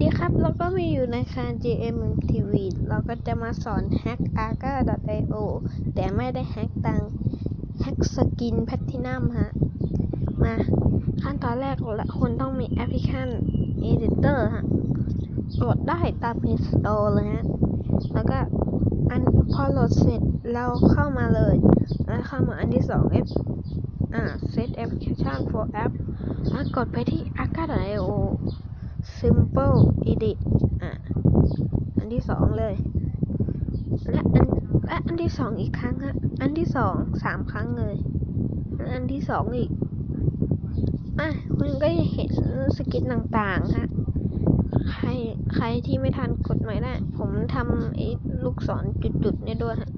ดีครับ เราก็มาอยู่ในคาน GM TV เราก็จะมาสอนแฮก Arca.io แต่ไม่ได้แฮกตังแฮกสกินแพทตินัมฮะ มาขั้นตอนแรกละคุณต้องมีแอปพลิเคชัน Editor ฮะโหลดได้ตาม Play Store เลยฮะ แล้วก็อันพอโหลดเสร็จเราเข้ามาเลย แล้วเข้ามาอันที่สอง F อ่า Set Application for App แล้วกดไปที่ Arca.io Simple Edit อะ อันที่สองเลย และอันและอันที่สองอีกครั้งฮะอันที่สองสามครั้งเลย อันที่สองอีก อะ คุณก็จะเห็นสกินต่างๆฮะ ใครใครที่ไม่ทันกดใหม่ได้ ผมทำไอ้ลูกศรจุดๆเนี่ยด้วยฮะ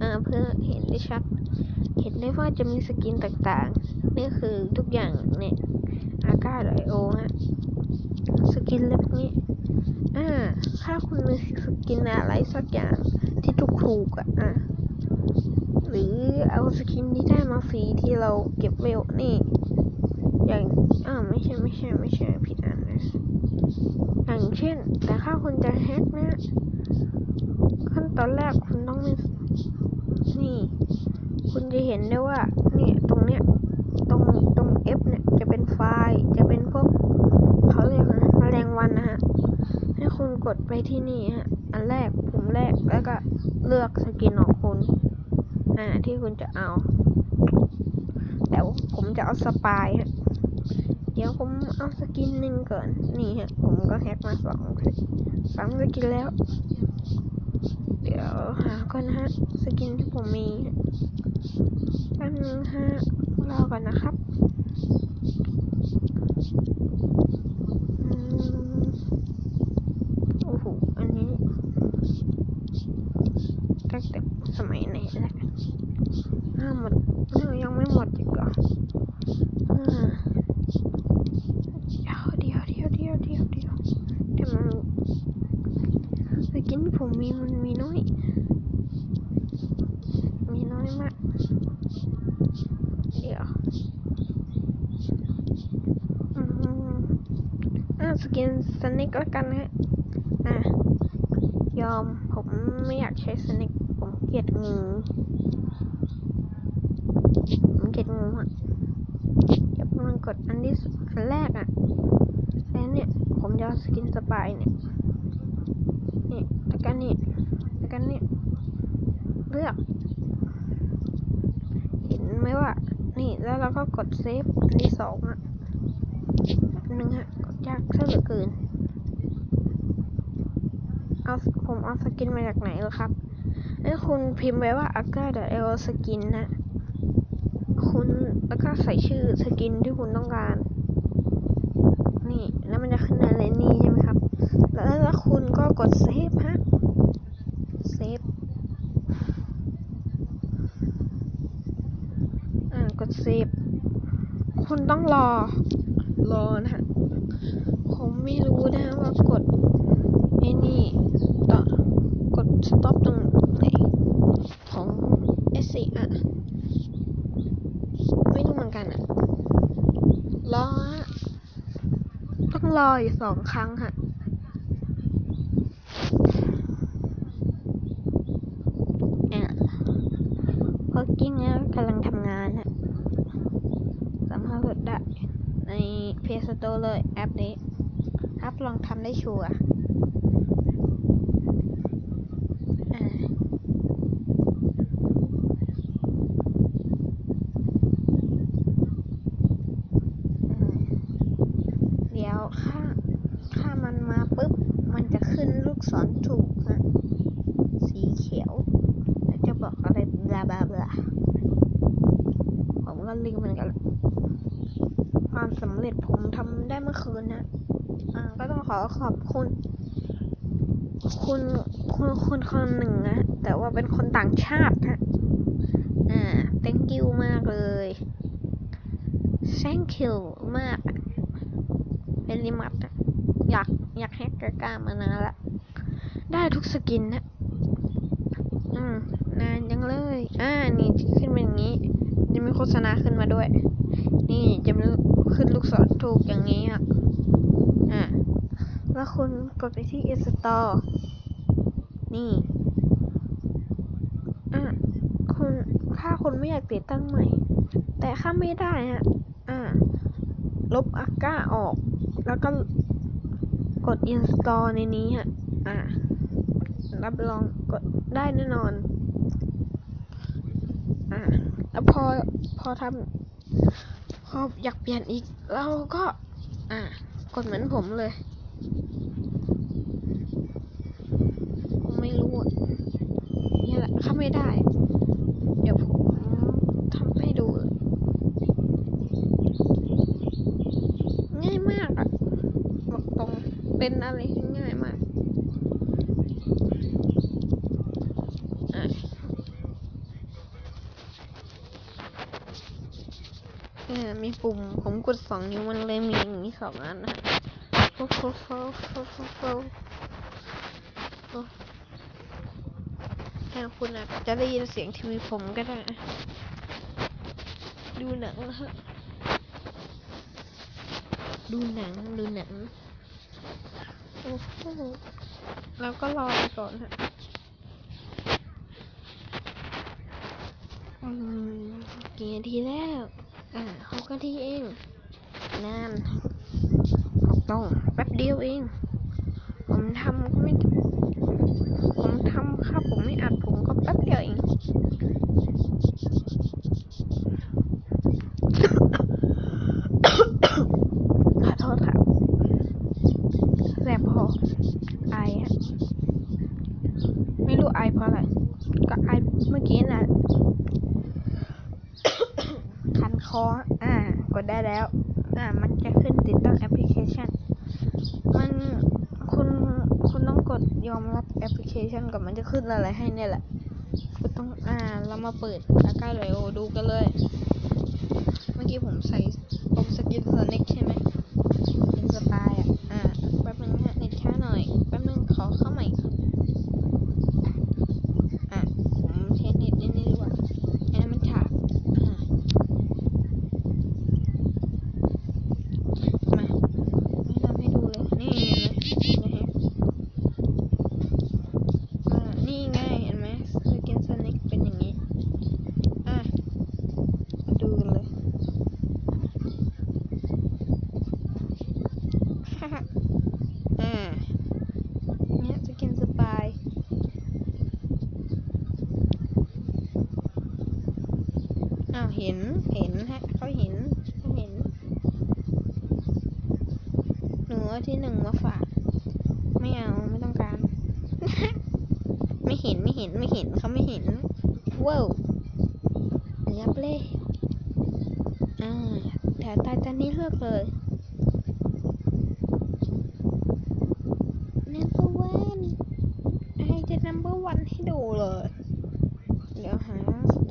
อ่าเพื่อเห็นได้ชัด เห็นได้ว่าจะมีสกินต่างๆ นี่คือทุกอย่างเนี่ย อาก้าไอโอฮะ สกินเล็บนี้ อ่า ถ้าคุณมีสกินอะไรสักอย่างที่ถูกๆอะอะ หรือเอาสกินที่ได้มาฟรีที่เราเก็บเวลนี่ อย่าง อ่าไม่ใช่ไม่ใช่ไม่ใช่ผิดอันนะอย่างเช่น แต่ถ้าคุณจะแฮกนะ ขั้นตอนแรกคุณต้องมีนี่ คุณจะเห็นได้ว่า เนี่ย ตรงเนี้ย ตรงตรง F เนี่ย จะเป็นไฟล์ จะเป็นพวก เขาเรียกนะแมลงวันนะฮะ ให้คุณก ดไปที่นี่ฮะ อันแรกปุ่มแรกแล้วก็เลือกสกินของคุณ อ่า ที่คุณจะเอา แต่ผมจะเอาสปายฮะ เดี๋ยวผมเอาสกินหนึ่งก่อน นี่ฮะ ผมก็แฮกมาสองสามสกินแล้ว เดี๋ยวหาก่อนฮะ สกินที่ผมมีแป๊บนึงฮะรอก่อนนะครับ อืมโอ้โห อันนี้ตั้งแต่สมัยไหนแล้วอ้าวหมดเอ้ายังไม่หมดอีกเหรออ่าเดี๋ยวเดี๋ยวเดี๋ยวเดี๋ยวเดี๋ยวเดี๋ยวเดี๋ยวมันสกินที่ผ มีมันมีน้อย มีน้อยมาก เดี๋ยวอืมอ่าสกินสนิกแล้วกันนะฮะ อะ ยอมผมไม่อยากใช้สนิกผมเกลียดงูผมเกลียดงูอะ เดี๋ยวมันกดอันที่อันแรกอะแล้วเนี่ย ผมจะสกินสปายเนี่ย นี่แล้วกันนี่แล้วกันนี่เลือก เห็นไหมว่า นี่แล้วเราก็กดเซฟอันที่สองอะอันนึงฮะกดยากซะเหลือเกินเอาผมเอาสกินมาจากไหนเหรอครับให้คุณพิมพ์ไว้ว่า a g a l skin นะ คุณแล้วก็ใส่ชื่อสกินที่คุณต้องการ นี่ แล้วมันจะขึ้นอะไรนนี่ใช่ไหมครับ แล้วแล้วคุณก็กดเซฟฮะ เซฟ อ่ากดเซฟ คุณต้องรอ รอนะฮะผมไม่รู้นะว่ากดไอ้นี่ต่อกด stop ตรงไหนของ S 4 อะ ไม่รู้เหมือนกันอะ รอ ต้องรออยู่สองครั้งฮะอะพราะกิ้งเนี้ยกำลังทำงานฮะ สามารถโหล ดได้ใน Play Store เลยแอปนี้รับลองทำได้ชัวร์เดี๋ยวถ้าถ้ามันมาปุ๊บ มันจะขึ้นลูกศรถูกฮะสีเขียว แล้วจะบอกอะไรบลาบลาบลาผมก็ลืมมือนกันควำเร็จผมทำได้เมื่อคืนนะอ่าก็ต้องขอขอบคุณ คุณคุณคุณคนหนึ่งนะ แต่ว่าเป็นคนต่างชาติฮะอ่า thank you มากเลย thank you มาก เป็นริมัดอะอยากอยากแฮกกล้ามานานละ ได้ทุกสกินนะ อืม นานยังเลย อ่า นี่ขึ้นเป็นอย่างนี้ จะมีโฆษณาขึ้นมาด้วย นี่จะมีขึ้นลูกศรถูกอย่างนี้อะอะแล้วคุณกดไปที่ install นี่อะคุณถ้าคุณไม่อยากติดตั้งใหม่ แต่ถ้าไม่ได้ฮะอ่าลบอาก้าออก แล้วก็กด install ในนี้ฮะอ่ารับรองกดได้แน่นอนอ่าแล้วพอพอทำ พออยากเปลี่ยนอีก เราก็อ่ากดเหมือนผมเลยผมไม่รู้อะนี่แหละถ้าไม่ได้ เดี๋ยวผมทำให้ดู ง่ายมากอะบอกตรงเป็นอะไรที่ง่ายมาก อะ เออ มีปุ่มผมกดสองนิ้วมันเลยมีอย่างนี้สองอันนะโฟโฟโฟโฟโฟโฟโอ้แทนคุณอาจะได้ยินเสียงทีวีผมก็ได้ ดูหนังนะฮะดูหนัง ดูหนัง โอ้โหแล้วก็รอไปก่อนฮะอืมกี่นาทีแล้ว อ่าห นาทีเองนานบอกตรงแป๊บเดียวเอง ผมทำก็ไม่ ผมทำครับผมไม่อัดผมก็แป๊บเดียวเอง ขอโทษครับแสบคอไอฮะไม่รู้ไอเพราะอะไร ก็ไอเมื่อกี้น่ะ คออ่ากดได้แล้ว อ่า มันจะขึ้นติดตั้งแอปพลิเคชัน มันคุณคุณต้องกดยอมรับแอปพลิเคชันก่อนมันจะขึ้นอะไรให้เนี่ยแหละคุณต้องอ่าเรามาเปิดอาก้าไลโอดูกันเลย เมื่อกี้ผมใส่ผมสกินโซนิกใช่ไหมเป็นสปายอะ อ่า แป๊บนึงฮะเน็ตช้าหน่อย แป๊บนึงขอเข้าใหม่ อะ ผมเทสเน็ตนี่ดีกว่าอันนั้นมันฉากอ่า มาไม่ทำให้ดูเลย นี่เห็นไหมนะฮะอ่า นี่ไง เห็นไหมสกินโซนิกเป็นอย่างนี้ อะมาดูกันเลย อ่า เนี่ยสกินสปาย อ้าว เห็น เห็นฮะเขาเห็นเขาเห็น หนูเอที่หนึ่งมาฝาก ไม่เอาไม่ต้องการ ไม่เห็นไม่เห็นไม่เห็นเขาไม่เห็นว้าวยับเลยอ่าแต่ตายตอนนี้เลิกเลย number one ไอจะ number one ให้ดูเลย เดี๋ยวหา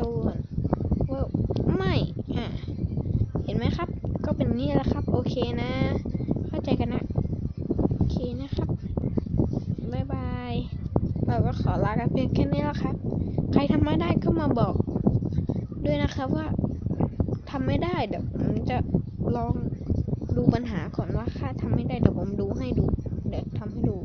ตัวก่อนว่าไม่ อะ เห็นไหมครับ ก็เป็นนี่แหละครับ โอเคนะ เข้าใจกันนะ โอเคนะครับ บ๊ายบาย เราก็ขอลากันเพียงแค่นี้แล้วครับ ใครทำไม่ได้ก็มาบอก ด้วยนะครับว่าทำไม่ได้เดี๋ยวผมจะลองดูปัญหาก่อนว่าค่าทำไม่ได้เดี๋ยวผมดูให้ดู เดี๋ยวทำให้ดู